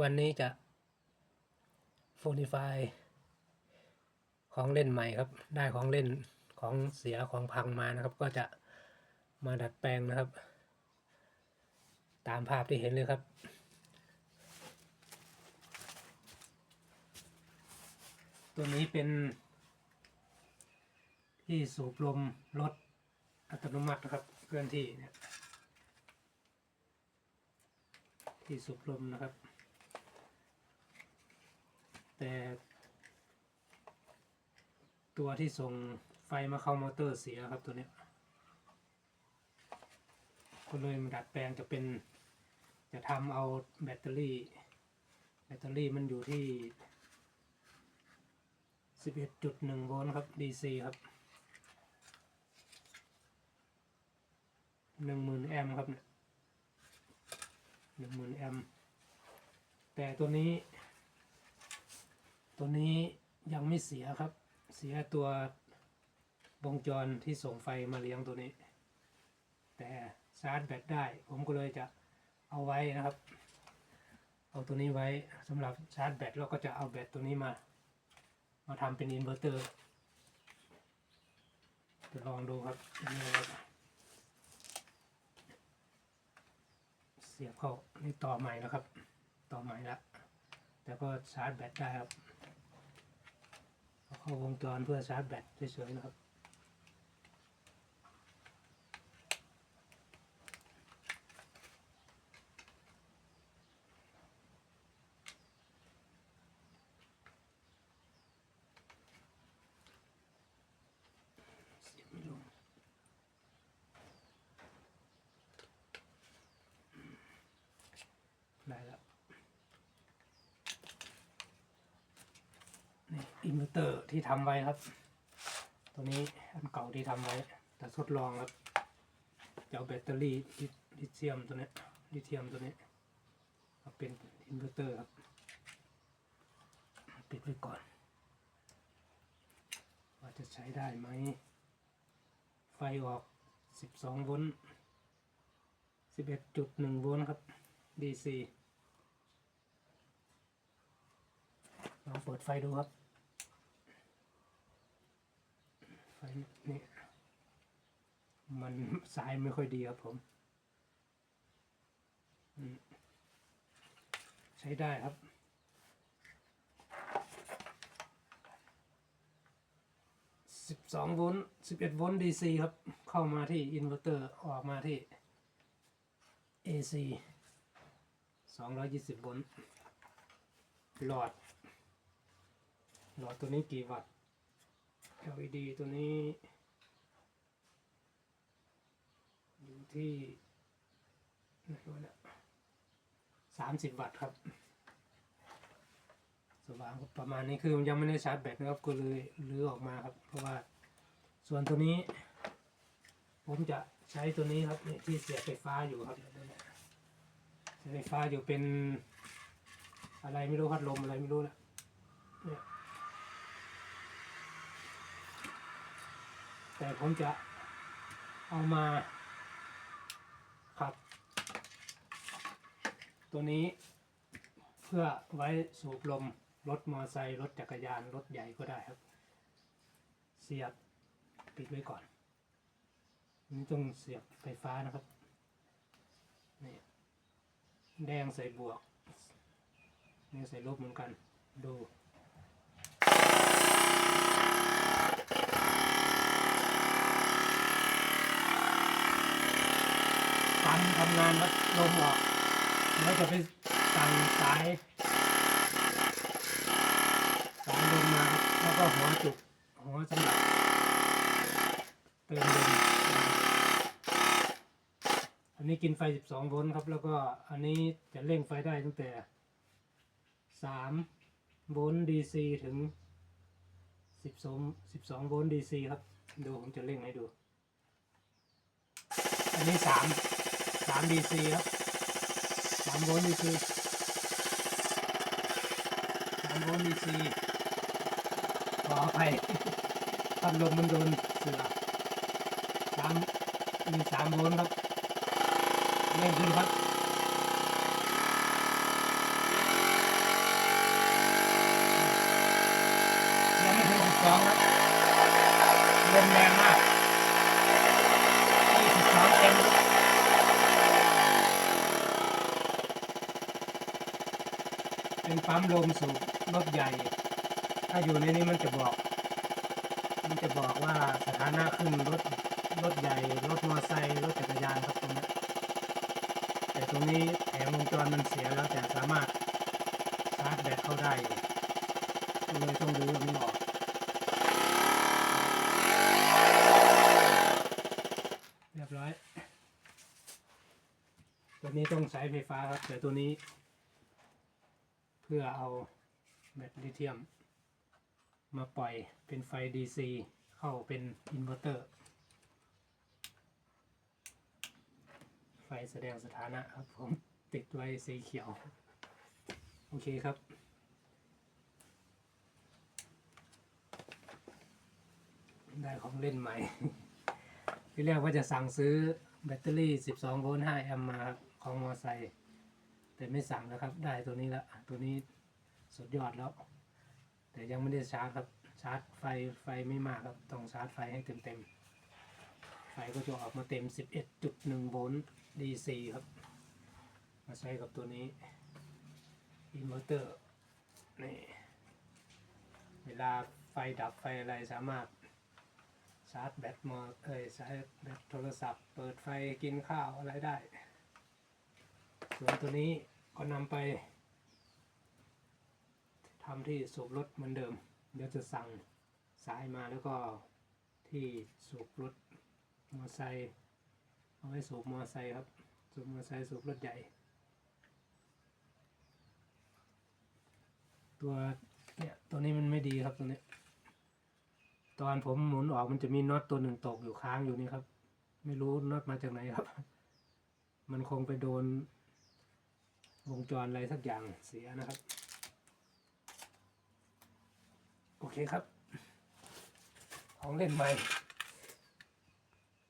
วันนี้จะโฟนิฟายของเล่นใหม่ครับ ได้ของเล่นของเสียของพังมานะครับ ก็จะมาดัดแปลงนะครับ ตามภาพที่เห็นเลยครับตัวนี้เป็น ที่สูบลมรถอัตโนมัตินะครับเคลื่อนที่เนี่ยที่สูบลมนะครับ แต่ตัวที่ส่งไฟมาเข้ามอเตอร์เสียครับตัวนี้ก็เลยมาดัดแปลงจะเป็น จะทำเอาแบตเตอรี่ แบตเตอรี่มันอยู่ที่ 11.1 โวลต์ครับ DC ครับ 10,000 แอมป์ครับเนี่ย10,000 แอมป์แต่ตัวนี้ ตัวนี้ยังไม่เสียครับ เสียตัววงจรที่ส่งไฟมาเลี้ยงตัวนี้ แต่ชาร์จแบตได้ ผมก็เลยจะเอาไว้นะครับ เอาตัวนี้ไว้สำหรับชาร์จแบตแล้วก็จะเอาแบตตัวนี้มา มาทำเป็นอินเวอร์เตอร์จะลองดูครับนี่ครับเสียบเข้านี่ต่อใหม่แล้วครับ ต่อใหม่แล้วแต่ก็ชาร์จแบตได้ครับ เข้าวงจรเพื่อชาร์จแบตสวยๆนะครับ เสียบไม่ลง ได้แล้วนี่ อินเวอร์เตอร์ที่ทำไว้ครับ ตัวนี้อันเก่าที่ทำไว้ แต่ทดลองครับจะเอาแบตเตอรี่ลิเธียมตัวนี้ลิเธียมตัวนี้มาเป็นอินเวอร์เตอร์ครับปิดไว้ก่อน ว่าจะใช้ได้ไหม ไฟออก 12 โวลต์ 11.1 โวลต์ครับ DC ลองเปิดไฟดูครับ ไฟ นี่มันสายไม่ค่อยดีครับผม ใช้ได้ครับ12โวลต์11โวลต์ DC ครับ เข้ามาที่อินเวอร์เตอร์ออกมาที่ AC 220โวลต์หลอด หลอดตัวนี้กี่วัตต์ LED ตัวนี้ อยู่ที่ไหนวะเนี่ย30วัตต์ครับ สว่างประมาณนี้คือมันยังไม่ได้ชาร์จแบตนะครับ ก็เลยรื้อออกมาครับ เพราะว่าส่วนตัวนี้ ผมจะใช้ตัวนี้ครับนี่ที่เสียบไฟฟ้าอยู่ครับเสียบไฟฟ้าอยู่เป็นอะไรไม่รู้พัดลมอะไรไม่รู้นะเนี่ย แต่ผมจะเอามาขับ ตัวนี้เพื่อไว้สูบลมรถมอเตอร์ไซค์รถจักรยานรถใหญ่ก็ได้ครับ เสียบปิดไว้ก่อนนนี่ต้องเสียบไฟฟ้านะครับนี่แดงใส่บวกนี่ใส่ลบเหมือนกันดู ฟันทำงานแล้วลมออกแล้วจะไปสั่งสายสายลมมาแล้วก็หัวจุกหัวสำหรับเติมลมอันนี้กินไฟ 12 โวลต์ครับ แล้วก็อันนี้จะเร่งไฟได้ตั้งแต่ 3 โวลต์ DC ถึง 12 12 โวลต์ DC ครับ ดูผมจะเร่งให้ดู อันนี้ 3 สามดีซีครับสามโวลต์ดีซีสามโวลต์ดีซีขอไปพัลมมันโดนเสือสามมีสามโวลต์ครับเร่งขึ้นครับยังไม่ถึงสิบงครับลมแรงมากที่สิบสองเต็ม เป็นปั๊มลมสูบรถใหญ่ ถ้าอยู่ในนี้มันจะบอก มันจะบอกว่าสถานะขึ้นรถรถใหญ่ รถมอเตอร์ไซค์รถจักรยานครับตรงนี้แต่ตรงนี้แผงวงจรมันเสียแล้วแต่สามารถชาร์จแบตเข้าได้เลยต้องรื้อมันออกเรียบร้อย ตัวนี้ต้องใช้ไฟฟ้าครับแต่ตัวนี้ พื่อเอาแบตลิเธียม มาปล่อยเป็นไฟ DC เข้าเป็นอินเวอร์เตอร์ ไฟแสดงสถานะครับผมติดไว้สีเขียว โอเคครับได้ของเล่นใหม่ ที่แรกว่าจะสั่งซื้อแบตเตอรี่ 12 โวลต์ 5 แอมป์มาของมอไซค์ แต่ไม่สั่งแล้วครับ ได้ตัวนี้ละตัวนี้สุดยอดแล้ว แต่ยังไม่ได้ชาร์จครับ ชาร์จไฟไฟไม่มากครับ ต้องชาร์จไฟให้เต็มเต็มๆไฟก็จะออกมาเต็ม 11.1 โวลต์ DC ครับ มาใช้กับตัวนี้อินเวอร์เตอร์นี่เวลาไฟดับไฟอะไรสามารถชาร์จแบตมอเอ้ยชาร์จแบตโทรศัพท์ เปิดไฟกินข้าวอะไรได้ ส่วนตัวนี้ก็นำไปทำที่สูบรถเหมือนเดิม เดี๋ยวจะสั่งสายมาแล้วก็ที่สูบรถมอไซค์เอาไว้สูบมอไซค์ครับ สูบมอไซค์สูบรถใหญ่ ตัวเนี่ยตัวนี้มันไม่ดีครับตัวนี้ ตอนผมหมุนออกมันจะมีน็อตตัวหนึ่งตกอยู่ค้างอยู่นี่ครับ ไม่รู้น็อตมาจากไหนครับ มันคงไปโดน วงจรอะไรสักอย่างเสียนะครับ โอเคครับ ของเล่นใหม่